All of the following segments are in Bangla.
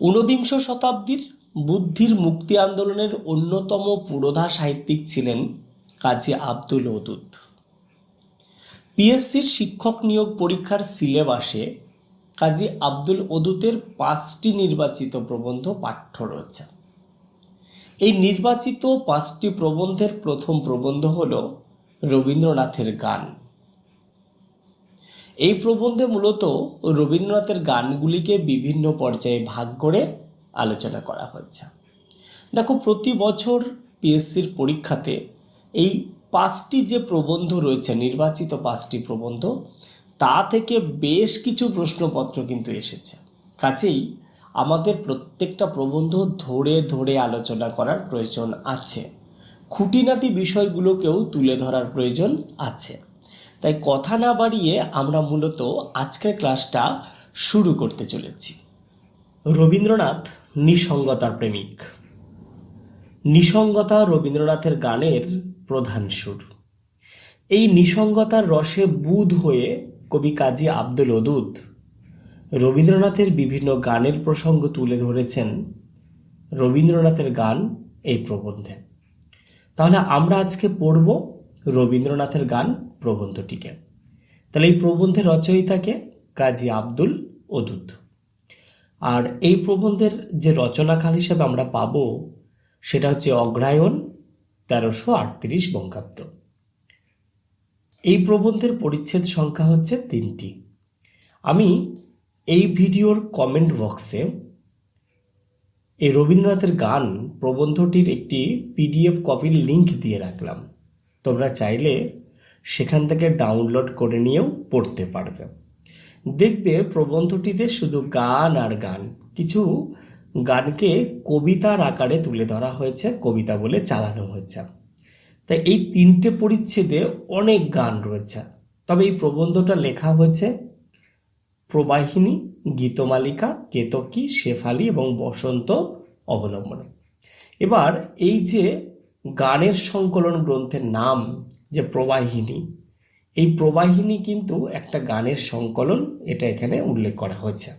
ঊনবিংশ শতাব্দীর বুদ্ধির মুক্তি আন্দোলনের অন্যতম পুরোধা সাহিত্যিক ছিলেন কাজী আব্দুল ওদুদ। পিএসসির শিক্ষক নিয়োগ পরীক্ষার সিলেবাসে কাজী আব্দুল ওদুতের পাঁচটি নির্বাচিত প্রবন্ধ পাঠ্য রয়েছে। এই নির্বাচিত পাঁচটি প্রবন্ধের প্রথম প্রবন্ধ হল রবীন্দ্রনাথের গান। এই প্রবন্ধে মূলত রবীন্দ্রনাথের গানগুলিকে বিভিন্ন পর্যায়ে ভাগ করে আলোচনা করা হয়েছে দেখো, প্রতি বছর পিএসসির পরীক্ষাতে এই পাঁচটি যে প্রবন্ধ রয়েছে, নির্বাচিত পাঁচটি প্রবন্ধ, তা থেকে বেশ কিছু প্রশ্নপত্র কিন্তু এসেছে। কাছেই আমাদের প্রত্যেকটা প্রবন্ধ ধরে ধরে আলোচনা করার প্রয়োজন আছে। খুঁটিনাটি বিষয়গুলোকেও তুলে ধরার প্রয়োজন আছে। তাই কথা না বাড়িয়ে আমরা মূলত আজকের ক্লাসটা শুরু করতে চলেছি। রবীন্দ্রনাথ নিসঙ্গতার প্রেমিক। নিসঙ্গতা রবীন্দ্রনাথের গানের প্রধান সুর। এই নিসঙ্গতার রসে বুধ হয়ে কবি কাজী আব্দুল ওদুদ রবীন্দ্রনাথের বিভিন্ন গানের প্রসঙ্গ তুলে ধরেছেন রবীন্দ্রনাথের গান এই প্রবন্ধে। তাহলে আমরা আজকে পড়ব রবীন্দ্রনাথের গান প্রবন্ধটিকে। তাহলে এই প্রবন্ধের রচয়িতাকে কাজী আব্দুল ওদুদ। আর এই প্রবন্ধের যে রচনাকাল হিসেবে আমরা পাব, সেটা হচ্ছে অগ্রায়ণ তেরোশো আটত্রিশ বঙ্গাব্দ। এই প্রবন্ধের পরিচ্ছেদ সংখ্যা হচ্ছে তিনটি। আমি এই ভিডিওর কমেন্ট বক্সে এই রবীন্দ্রনাথের গান, প্রবন্ধটির একটি পিডিএফ কপির লিংক দিয়ে রাখলাম। তোমরা চাইলে সেখান থেকে ডাউনলোড করে নিয়েও পড়তে পারবে। দেখবে প্রবন্ধটিতে শুধু গান আর গান, কিছু গানকে কবিতার আকারে তুলে ধরা হয়েছে, কবিতা বলে চালানো হয়েছে। তাই এই তিনটে পরিচ্ছেদে অনেক গান রয়েছে। তবে এই প্রবন্ধটা লেখা হয়েছে প্রবাহিনী, গীতমালিকা, কেতকী, শেফালি এবং বসন্ত অবলম্বনে। এবার এই যে গানের সংকলন গ্রন্থের নাম যে প্রবাহিনী। এই প্রবাহিনী কিন্তু একটা গানের সংকলন এটা এখানে উল্লেখ করা হয়েছে।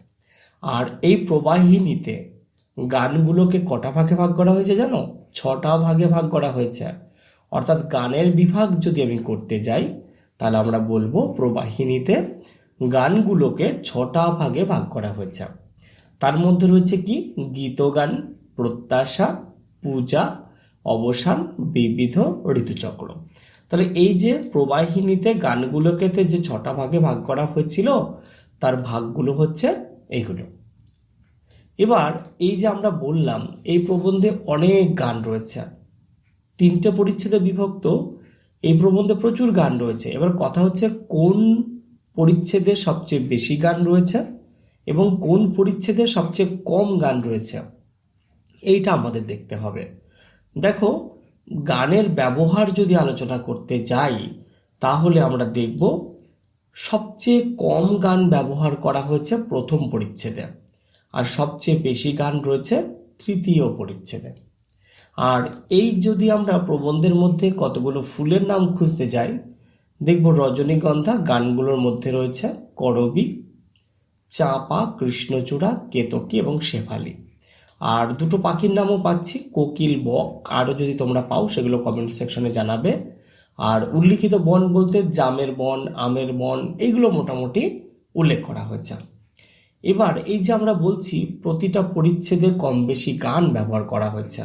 আর এই প্রবাহিনীতে গানগুলোকে কটা ভাগে ভাগ করা হয়েছে জানো? ছটা ভাগে ভাগ করা হয়েছে। অর্থাৎ গানের বিভাগ যদি আমি করতে যাই, তাহলে আমরা বলব প্রবাহিনীতে গানগুলোকে ছটা ভাগে ভাগ করা হয়েছে। তার মধ্যে রয়েছে কি? গীতগান, প্রত্যাশা, পূজা, অবসান, বিবিধ ঋতুচক্র। তাহলে এই যে প্রবাহিনীতে গানগুলোকে যে ছটা ভাগে ভাগ করা হয়েছিল, তার ভাগগুলো হচ্ছে এইগুলো। এবার এই যে আমরা বললাম, এই প্রবন্ধে অনেক গান রয়েছে। তিনটে পরিচ্ছেদে বিভক্ত, এই প্রবন্ধে প্রচুর গান রয়েছে। এবার কথা হচ্ছে কোন পরিচ্ছেদে সবচেয়ে বেশি গান রয়েছে এবং কোন পরিচ্ছেদে সবচেয়ে কম গান রয়েছে, এইটা আমাদের দেখতে হবে। দেখো গানের ব্যবহার যদি আলোচনা করতে যাই, তাহলে আমরা দেখব সবচেয়ে কম গান ব্যবহার করা হয়েছে প্রথম পরিচ্ছেদে আর সবচেয়ে বেশি গান রয়েছে তৃতীয় পরিচ্ছেদে। আর এই যদি আমরা প্রবন্ধের মধ্যে কতগুলো ফুলের নাম খুঁজতে যাই, দেখব রজনীগন্ধা গানগুলোর মধ্যে রয়েছে করবী, চাঁপা, কৃষ্ণচূড়া, কেতকী এবং শেফালি। আর দুটো পাখির নামও পাচ্ছি, কোকিল বক। আরও যদি তোমরা পাও, সেগুলো কমেন্ট সেকশনে জানাবে। আর উল্লিখিত বন বলতে জামের বন, আমের বন, এইগুলো মোটামুটি উল্লেখ করা হয়েছে। এবার এই যে আমরা বলছি, প্রতিটা পরিচ্ছেদে কম বেশি গান ব্যবহার করা হয়েছে।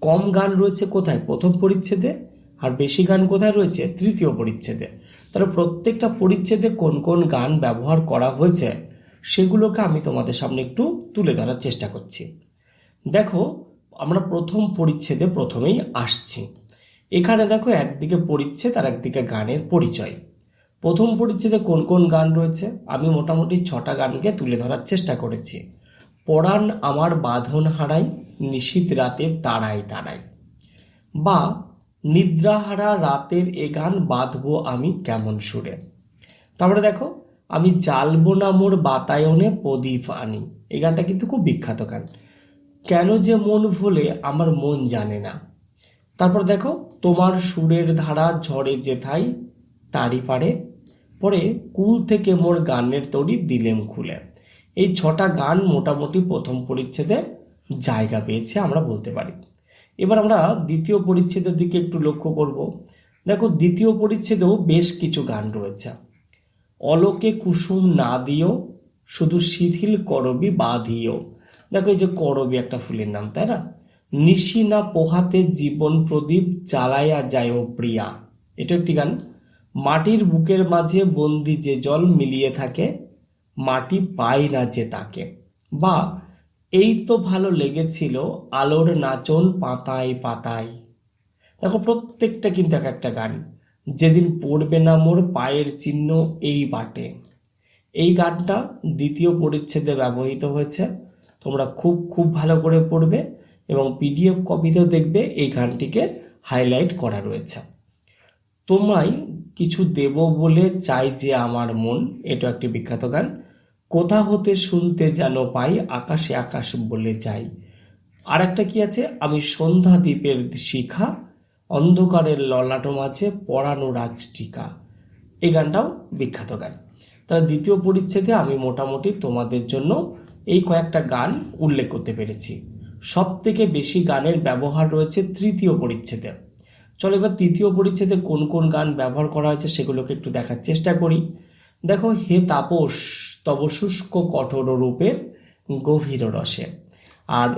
কম গান রয়েছে কোথায়? প্রথম পরিচ্ছেদে। আর বেশি গান কোথায় রয়েছে? তৃতীয় পরিচ্ছেদে। তাহলে প্রত্যেকটা পরিচ্ছেদে কোন কোন গান ব্যবহার করা হয়েছে, সেগুলোকে আমি তোমাদের সামনে একটু তুলে ধরার চেষ্টা করছি। দেখো, আমরা প্রথম পরিচ্ছেদে প্রথমেই আসছি। এখানে দেখো, একদিকে পরিচ্ছেদ আর একদিকে গানের পরিচয়। প্রথম পরিচ্ছেদে কোন কোন গান রয়েছে? আমি মোটামুটি ছটা গানকে তুলে ধরার চেষ্টা করেছি। পরাণ আমার বাঁধন হারাই নিশীত রাতের তারাই তারাই বা, নিদ্রাহারা রাতের এ গান বাঁধবো আমি কেমন সুরে? তারপরে দেখো, আমি জ্বালবো না মোর বাতায়নে প্রদীপ আনি। এই গানটা কিন্তু খুব বিখ্যাত গান। কেন যে মন ভুলে আমার মন জানে না। তারপর দেখো, তোমার সুরের ধারা ঝড়ে যেথাই তারি পারে। পরে কুল থেকে মোর গানের তড়ি দিলেম খুলে। এই ছটা গান মোটামুটি প্রথম পরিচ্ছেদে জায়গা পেয়েছে আমরা বলতে পারি। এবার আমরা দ্বিতীয় পরিচ্ছেদের দিকে একটু লক্ষ্য করব। দেখো, দ্বিতীয় পরিচ্ছেদেও বেশ কিছু গান রয়েছে। অলোকে কুসুম না দিও, শুধু শিথিল করবি বাঁধিও দেখো এই যে করবি একটা ফুলের নাম, তাই না? নিশি না পোহাতে জীবন প্রদীপ জ্বালায়া যায় ও প্রিয়া। এটা একটি গান। মাটির বুকের মাঝে বন্দি যে জল মিলিয়ে থাকে, মাটি পায় না যে তাকে। বা, এই তো ভালো লেগেছিল আলোর নাচন পাতায় পাতায়। দেখো প্রত্যেকটা কিন্তু এক একটা গান। যেদিন পড়বে না মোর পায়ের চিহ্ন এই বাটে। এই গানটা দ্বিতীয় পরিচ্ছেদে ব্যবহৃত হয়েছে। তোমরা খুব খুব ভালো করে পড়বে এবং পিডিএফ কপিতেও দেখবে এই গানটিকে হাইলাইট করা রয়েছে। তোমায় কিছু দেব বলে চাই যে আমার মন এটা একটি বিখ্যাত গান। কোথা হতে শুনতে যেন পাই, আকাশে আকাশ বলে যাই আর একটা কি আছে? আমি সন্ধ্যা দ্বীপের শিখা, অন্ধকারের ললাটম আছে পড়ানো রাজটিকা। এই গানটাও বিখ্যাত গান। তার দ্বিতীয় পরিচ্ছেদে আমি মোটামুটি তোমাদের জন্য এই কয়েকটা গান উল্লেখ করতে পেরেছি। সব থেকে বেশি গানের ব্যবহার রয়েছে তৃতীয় পরিচ্ছেদে। চলো এবার তৃতীয় পরিচ্ছেদে কোন কোন গান ব্যবহার করা হয়েছে সেগুলোকে একটু দেখার চেষ্টা করি। দেখো, হে তাপস, তব শুষ্ক কঠোর রূপের গভীর রসে। আর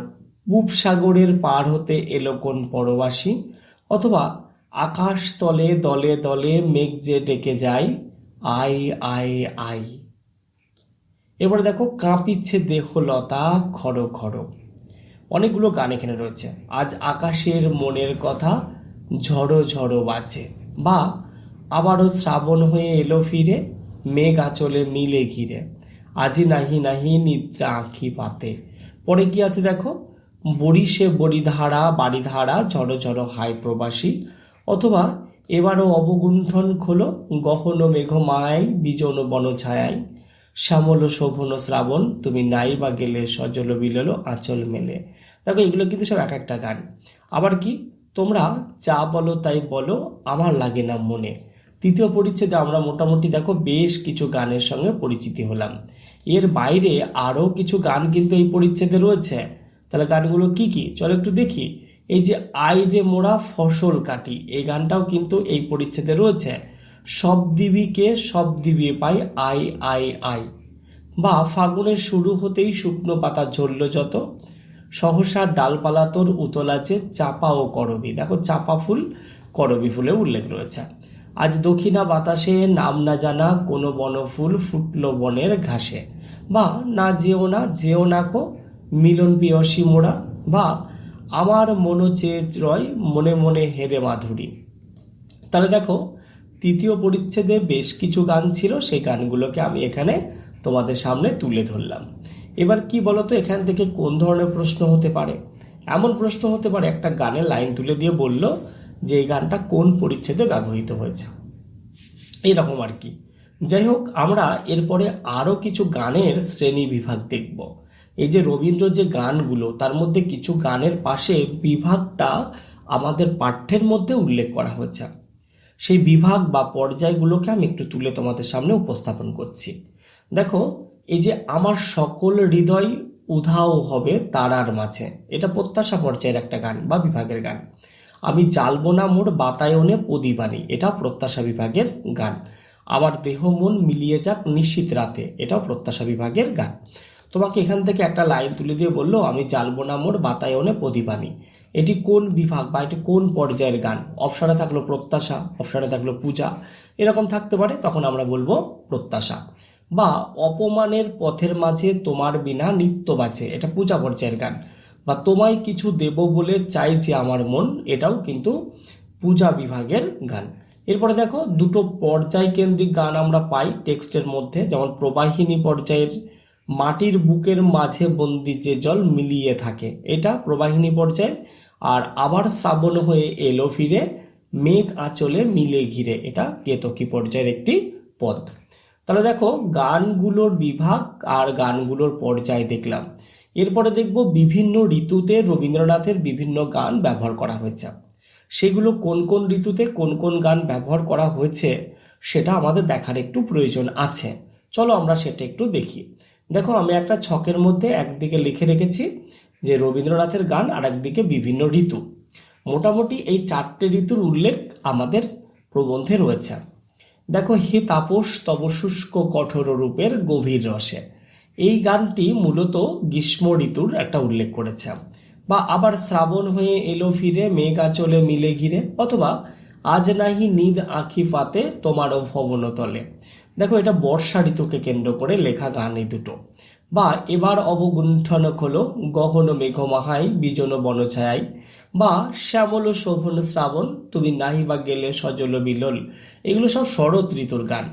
পূব সাগরের পার হতে এলো কোন পরবাসী? অথবা আকাশ তলে দলে দলে মেঘ যে ডেকে যায় আই আই আই এবারে দেখো কাঁপিচ্ছে দেহ লতা খড়ো খড়ো অনেকগুলো গান এখানে রয়েছে। আজ আকাশের মনের কথা ঝড়ো ঝড়ো বাজে বা আবারও শ্রাবণ হয়ে এলো ফিরে, মেঘ আঁচলে মিলে ঘিরে। আজি নাহি নাহি নিদ্রা আঁখি পাতে। পরে কি আছে দেখো? বরিশে বড়িধারা, বাড়িধারা, ঝড়ো ঝড়ো হাই প্রবাসী। অথবা এবারও অবগুণ্ঠন খোলো, গহন মেঘমায় বিজন বন ছায়ায় শ্যামল শোভন শ্রাবণ, তুমি নাই বা গেলে সজল বিলল আঁচল মেলে। দেখো, এগুলো কিন্তু সব এক একটা গান। আবার কি? তোমরা যা বলো তাই বলো, আমার লাগে না মনে। তৃতীয় পরিচ্ছেদে আমরা মোটামুটি দেখো বেশ কিছু গানের সঙ্গে পরিচিতি হলাম। এর বাইরে আরও কিছু গান কিন্তু এই পরিচ্ছেদে রয়েছে। তাহলে গানগুলো কি কি? চলো একটু দেখি। এই যে আই রে মোরা ফসল কাটি, এই গানটাও কিন্তু এই পরিচ্ছেদে রয়েছে। সব দিবিকে সব দিবিয়ে পাই, আই আই আই। বা ফাগুনের শুরু হতেই শুকনো পাতা ঝরল যত। সহসা ডালপালা তোর উতলাচে চাপা ও করবি। দেখো চাপা ফুল, করবি ফুলের উল্লেখ রয়েছে। আজ দক্ষিণা বাতাসে নাম না জানা কোনো বনফুল ফুটলো বনের ঘাসে। বা না যেও না যেও না কো, মিলন পিয়সী মোড়া। বা আমার মনো চেয়ে রয়, মনে মনে হেরে মাধুরী। তাহলে দেখো তৃতীয় পরিচ্ছেদে বেশ কিছু গান ছিল, সেই গানগুলোকে আমি এখানে তোমাদের সামনে তুলে ধরলাম। এবার কি বলতো, এখান থেকে কোন ধরনের প্রশ্ন হতে পারে? এমন প্রশ্ন হতে পারে, একটা গানের লাইন তুলে দিয়ে বলল যে এই গানটা কোন পরিচ্ছেদে ব্যবহৃত হয়েছে। এরকম আর কি। যাই হোক, আমরা এরপরে আরও কিছু গানের শ্রেণি বিভাগ দেখব। এই যে রবীন্দ্র যে গানগুলো, তার মধ্যে কিছু গানের পাশে বিভাগটা আমাদের পাঠ্যের মধ্যে উল্লেখ করা হয়েছে। সেই বিভাগ বা পর্যায়গুলোকে আমি একটু তুলে তোমাদের সামনে উপস্থাপন করছি। দেখো, এই যে আমার সকল হৃদয় উধাও হবে তারার মাঝে, এটা প্রত্যাশা পর্যায়ের একটা গান বা বিভাগের গান। আমি জ্বালবো না মোর বাতায়নে প্রদীবানী এটা প্রত্যাশা বিভাগের গান। আমার দেহ মন মিলিয়ে যাক নিশ্চিত রাতে, এটাও প্রত্যাশা বিভাগের গান। তোমাকে এখান থেকে একটা লাইন তুলে দিয়ে বলল, আমি জ্বালবো না মোর বাতায়নে প্রদীবানী এটি কোন বিভাগ বা এটি কোন পর্যায়ের গান? অপসারে থাকল প্রত্যাশা অপসারে থাকল পূজা। এরকম থাকতে পারে, তখন আমরা বলব প্রত্যাশা। বা অপমানের পথের মাঝে তোমার বিনা নিত্য বাঁচে এটা পূজা পর্যায়ের গান। বা তোমায় কিছু দেব বলে চাই যে আমার মন, এটাও কিন্তু পূজা বিভাগের গান। এরপরে দেখো, দুটো পর্যায় কেন্দ্রিক গান আমরা পাই টেক্সটের মধ্যে, যেমন প্রবাহিনী পর্যায়ের মাটির বুকের মাঝে বন্দি যে জল মিলিয়ে থাকে, এটা প্রবাহিনী পর্যায়ে। আর আবার শ্রাবণ হয়ে এলো ফিরে, মেঘ আঁচলে মিলে ঘিরে, এটা কেতকী পর্যায়ের একটি পদ। তাহলে দেখো, গানগুলোর বিভাগ আর গানগুলোর পর্যায় দেখলাম। এরপরে দেখব বিভিন্ন ঋতুতে রবীন্দ্রনাথের বিভিন্ন গান ব্যবহার করা হয়েছে। সেগুলো কোন কোন ঋতুতে কোন কোন গান ব্যবহার করা হয়েছে, সেটা আমাদের দেখার একটু প্রয়োজন আছে। চলো আমরা সেটা একটু দেখি। দেখো আমি একটা ছকের মধ্যে একদিকে লিখে রেখেছি যে রবীন্দ্রনাথের গান আর একদিকে বিভিন্ন ঋতু। মোটামুটি এই চারটে ঋতুর উল্লেখ আমাদের প্রবন্ধে রয়েছে। দেখো হে তাপস তব শুষ্ক কঠোর রূপের গভীর রসে। এই গানটি মূলত গ্রীষ্ম ঋতুর একটা উল্লেখ করেছে। বা আবার শ্রাবণ হয়ে এলো ফিরে, মেঘ আঁচলে মিলে ঘিরে, অথবা আজ নাহি নিদ আঁখি পাতে তোমারও ভবন তলে দেখো, এটা বর্ষা ঋতুকে কেন্দ্র করে লেখা গান এই দুটো। বা এবার অবগুণ্ঠন হলো গহন মেঘমাহাই, বিজন বনছায়াই। বা শ্যামল শোভন শ্রাবণ, তুমি নাহি বা গেলে সজল বিলল। এগুলো সব শরৎ ঋতুর গান।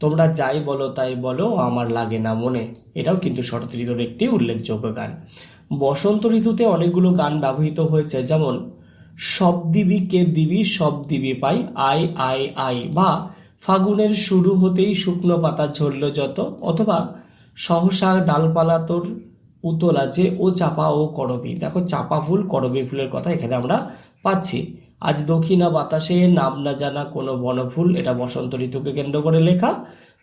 তোমরা যাই বলো, তাই বলো, আমার লাগে না মনে। এটাও কিন্তু শরৎ ঋতুর একটি উল্লেখযোগ্য গান। বসন্ত ঋতুতে অনেকগুলো গান ব্যবহৃত হয়েছে, যেমন, সব দিবি কে দিবি, সব দিবি পাই, আই আই আই। বা ফাগুনের শুরু হতেই শুকনো পাতা ঝরল যত, অথবা সহসা ডালপালা তোর উতলা যে ও চাপা ও করবি দেখো, চাপা ফুল, করবি ফুলের কথা এখানে আমরা পাচ্ছি। আজ দক্ষিণা বাতাসে নাম না জানা কোনো বনফুল, এটা বসন্ত ঋতুকে কেন্দ্র করে লেখা।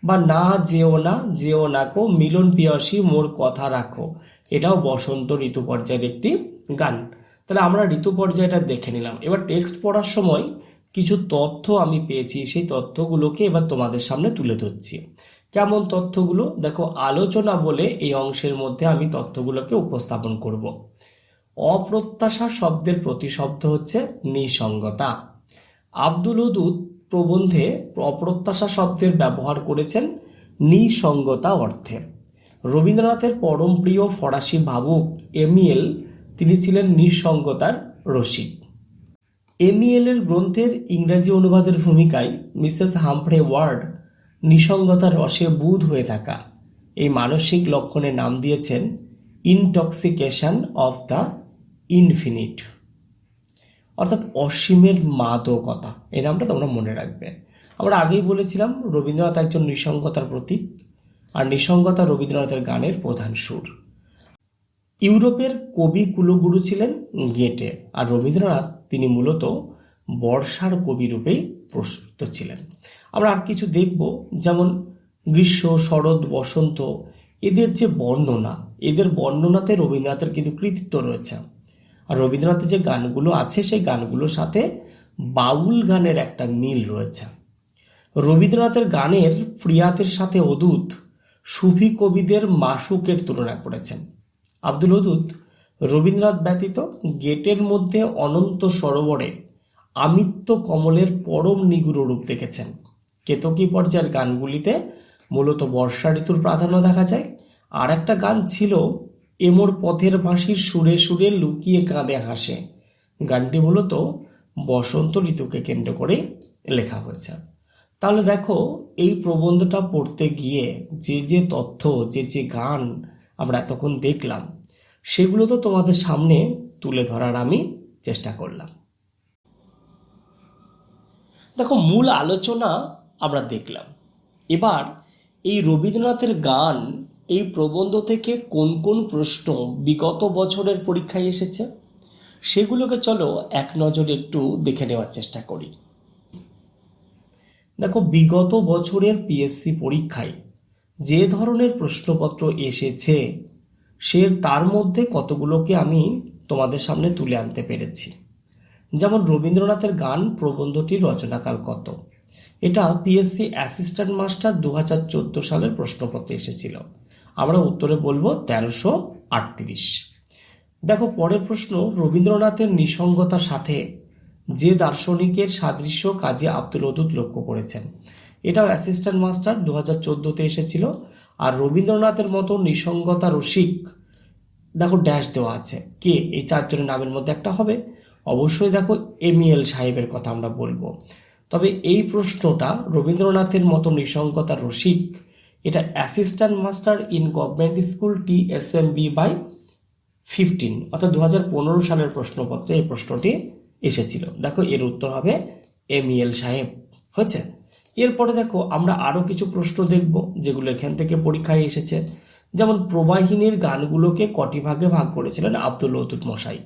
বা না যেও না যেও না কো, মিলন পিয়সী, মোর কথা রাখো। এটাও বসন্ত ঋতু পর্যায়ের একটি গান। তাহলে আমরা ঋতু পর্যায়টা দেখে নিলাম। এবার টেক্সট পড়ার সময় কিছু তথ্য আমি পেয়েছি, সেই তথ্যগুলোকে এবার তোমাদের সামনে তুলে ধরছি। কেমন তথ্যগুলো? দেখো, আলোচনা বলে এই অংশের মধ্যে আমি তথ্যগুলোকে উপস্থাপন করব। অপ্রত্যাশা শব্দের প্রতিশব্দ হচ্ছে নিসঙ্গতা। আব্দুল উদুদ প্রবন্ধে অপ্রত্যাশা শব্দের ব্যবহার করেছেন নিসঙ্গতা অর্থে। রবীন্দ্রনাথের পরম প্রিয় ফরাসি ভাবুক এমিয়েল তিনি ছিলেন নিঃসঙ্গতার রসিক। এমিএলের গ্রন্থের ইংরাজি অনুবাদের ভূমিকায় মিসেস হামফ্রে ওয়ার্ড নিসঙ্গতার রসে বুধ হয়ে থাকা এই মানসিক লক্ষণের নাম দিয়েছেন ইনটক্সিকেশন অফ দ্য ইনফিনিট। অর্থাৎ অসীমের মাদকতা, এই নামটা তোমরা মনে রাখবে। আমরা আগেই বলেছিলাম, রবীন্দ্রনাথ একজন নিসঙ্গতার প্রতীক, আর নিসঙ্গতা রবীন্দ্রনাথের গানের প্রধান সুর। ইউরোপের কবি কুলগুরু ছিলেন গেটে আর রবীন্দ্রনাথ তিনি মূলত বর্ষার কবি রূপেই প্রসিদ্ধ ছিলেন। আমরা আর কিছু দেখব, যেমন গ্রীষ্ম, শরৎ, বসন্ত, এদের যে বর্ণনা, এদের বর্ণনাতে রবীন্দ্রনাথের কিন্তু কৃতিত্ব রয়েছে। আর রবীন্দ্রনাথের যে গানগুলো আছে, সেই গানগুলোর সাথে বাউল গানের একটা মিল রয়েছে। রবীন্দ্রনাথের গানের প্রিয়াতের সাথে অদূত সুফি কবিদের মাসুকের তুলনা করেছেন। আব্দুল হদুদ, রবীন্দ্রনাথ ব্যতীত গেটের মধ্যে অনন্ত সরোবরে আমিত্ব কমলের পরম নিগুড় রূপ দেখেছেন। কেতকী পর্যায়ের গানগুলিতে মূলত বর্ষা ঋতুর প্রাধান্য দেখা যায়। আর একটা গান ছিল, এমোর পথের ভাসির সুরে সুরে লুকিয়ে কাঁদে হাসে। গানটি মূলত বসন্ত ঋতুকে কেন্দ্র করে লেখা হয়েছে। তাহলে দেখো, এই প্রবন্ধটা পড়তে গিয়ে যে যে তথ্য, যে যে গান আমরা এতক্ষণ দেখলাম। সেগুলো তো তোমাদের সামনে তুলে ধরার আমি চেষ্টা করলাম। দেখো, মূল আলোচনা আমরা দেখলাম। এবার এই রবীন্দ্রনাথের গান এই প্রবন্ধ থেকে কোন কোন প্রশ্ন বিগত বছরের পরীক্ষায় এসেছে, সেগুলোকে চলো এক নজরে একটু দেখে নেওয়ার চেষ্টা করি। দেখো, বিগত বছরের পিএসসি পরীক্ষায় যে ধরনের প্রশ্নপত্র এসেছে, সে তার মধ্যে কতগুলোকে আমি তোমাদের সামনে তুলে আনতে পেরেছি। যেমন রবীন্দ্রনাথের গান, প্রবন্ধটির রচনাকাল কত? এটা পিএসসি অ্যাসিস্ট্যান্ট মাস্টার দু হাজার চোদ্দ সালের প্রশ্নপত্রে এসেছিল। আমরা উত্তরে বলব তেরোশো আটত্রিশ। দেখো, পরের প্রশ্ন, রবীন্দ্রনাথের নিসঙ্গতার সাথে যে দার্শনিকের সাদৃশ্য কাজী আব্দুল ওদুদ লক্ষ্য করেছেন এটাও অ্যাসিস্ট্যান্ট মাস্টার দু হাজার চোদ্দোতে এসেছিল। আর রবীন্দ্রনাথের মতো নিসঙ্গতা রসিক, দেখো ড্যাশ দেওয়া আছে। কে? এই চারজনের নামের মধ্যে একটা হবে। অবশ্যই দেখো এমিএল সাহেবের কথা আমরা বলব। তবে এই প্রশ্নটা রবীন্দ্রনাথের মতো নিসঙ্গতা রসিক, এটা assistant master in government school T S M B by fifteen অর্থাৎ দু হাজার পনেরো সালের প্রশ্নপত্রে এই প্রশ্নটি এসেছিল। দেখো এর উত্তর হবে এমিএল সাহেব। হয়েছে? এরপরে দেখো, আমরা আরও কিছু প্রশ্ন দেখব যেগুলো এখান থেকে পরীক্ষায় এসেছে। যেমন, প্রবাহিনীর গানগুলোকে কটি ভাগে ভাগ করেছিলেন আব্দুল লতুত মশাই?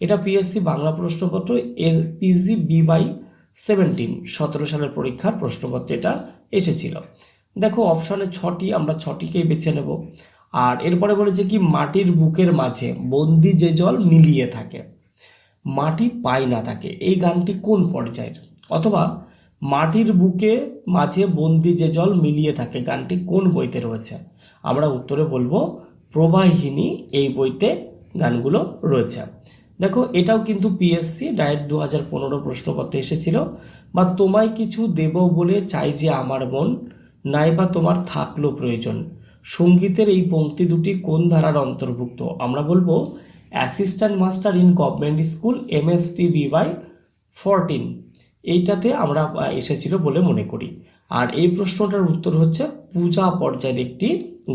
এটা পিএসসি বাংলা প্রশ্নপত্র, এর পিজি বি বাই সেভেন্টিন সতেরো সালের পরীক্ষার প্রশ্নপত্র এটা এসেছিল। দেখো অপশানে ছটি, আমরা ছটিকেই বেছে নেব। আর এরপরে বলেছে কি, মাটির বুকের মাঝে বন্দি যে জল মিলিয়ে থাকে, মাটি পায় না থাকে এই গানটি কোন পর্যায়ের? অথবা মাটির বুকে মাঝে বন্দি যে জল মিলিয়ে থাকে, গানটি কোন বইতে রয়েছে? আমরা উত্তরে বলব, প্রবাহিনী এই বইতে গানগুলো রয়েছে। দেখো, এটাও কিন্তু পিএসসি ডায়েট দু হাজার পনেরো প্রশ্নপত্রে এসেছিল। বা তোমায় কিছু দেব বলে চাই যে আমার মন নাই বা তোমার থাকল প্রয়োজন। সঙ্গীতের এই পংক্তি দুটি কোন ধারার অন্তর্ভুক্ত? আমরা বলব, assistant master in government school M S T B by fourteen এইটাতে আমরা এসেছিল বলে মনে করি। আর এই প্রশ্নটার উত্তর হচ্ছে পূজা পর্যায়ের একটি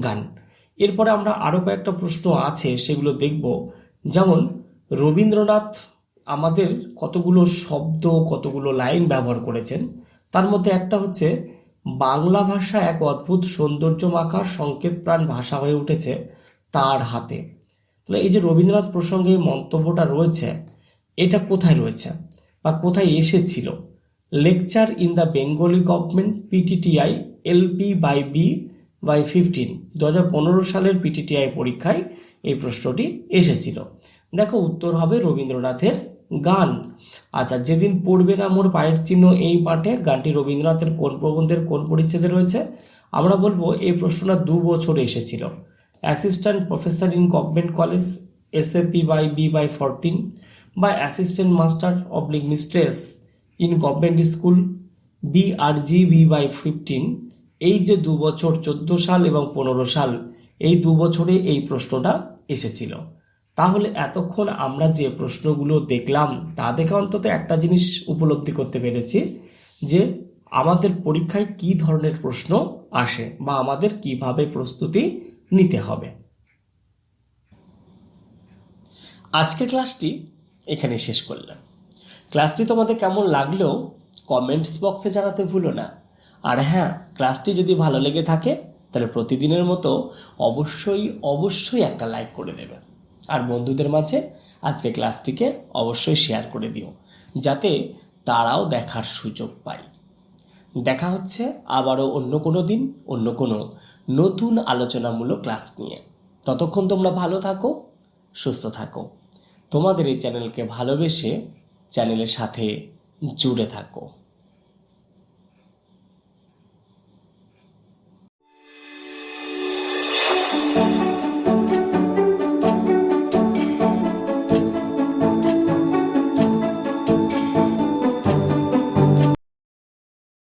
গান। এরপরে আমরা আরও কয়েকটা প্রশ্ন আছে, সেগুলো দেখব। যেমন, রবীন্দ্রনাথ আমাদের কতগুলো শব্দ, কতগুলো লাইন ব্যবহার করেছেন। তার মধ্যে একটা হচ্ছে, বাংলা ভাষা এক অদ্ভুত সৌন্দর্য মাখার সংকেত প্রাণ ভাষা হয়ে উঠেছে তার হাতে। তাহলে এই যে রবীন্দ্রনাথ প্রসঙ্গে মন্তব্যটা রয়েছে, এটা কোথায় রয়েছে? বা কোথায় এসেছিল? Lecture in the Bengali government PTTI LP by B by fifteen দু হাজার পনেরো সালের পিটিটিআই পরীক্ষায় এই প্রশ্নটি এসেছিল। দেখো, উত্তর হবে রবীন্দ্রনাথের গান। আচ্ছা যেদিন পড়বে না মোর পায়ের চিহ্ন এই পাঠে গানটি রবীন্দ্রনাথের কোন প্রবন্ধের কোন পরিচ্ছেদে রয়েছে? আমরা বলব, এই প্রশ্নটা দু বছর এসেছিল। Assistant professor in government college S A P by B by fourteen বা assistant master oblique mistress in government school B R G by fifteen এই যে দু বছর চোদ্দ সাল এবং পনেরো সাল, এই দু বছরে এই প্রশ্নটা এসেছিল। তাহলে এতক্ষণ আমরা যে প্রশ্নগুলো দেখলাম, তা দেখে অন্তত একটা জিনিস উপলব্ধি করতে পেরেছি, যে আমাদের পরীক্ষায় কি ধরনের প্রশ্ন আসে বা আমাদের কীভাবে প্রস্তুতি নিতে হবে। আজকের ক্লাসটি এখানে শেষ করলাম। ক্লাসটি তোমাদের কেমন লাগলেও কমেন্টস বক্সে জানাতে ভুলো না। আর হ্যাঁ ক্লাসটি যদি ভালো লেগে থাকে, তাহলে প্রতিদিনের মতো অবশ্যই অবশ্যই একটা লাইক করে দেবে। আর বন্ধুদের মাঝে আজকে ক্লাসটিকে অবশ্যই শেয়ার করে দিও, যাতে তারাও দেখার সুযোগ পায়। দেখা হচ্ছে আবারও অন্য কোনো দিন, অন্য কোনো নতুন আলোচনামূলক ক্লাস নিয়ে। ততক্ষণ তোমরা ভালো থাকো, সুস্থ থাকো। তোমাদের এই চ্যানেলকে ভালোবেসে চ্যানেলের সাথে জুড়ে থাকো।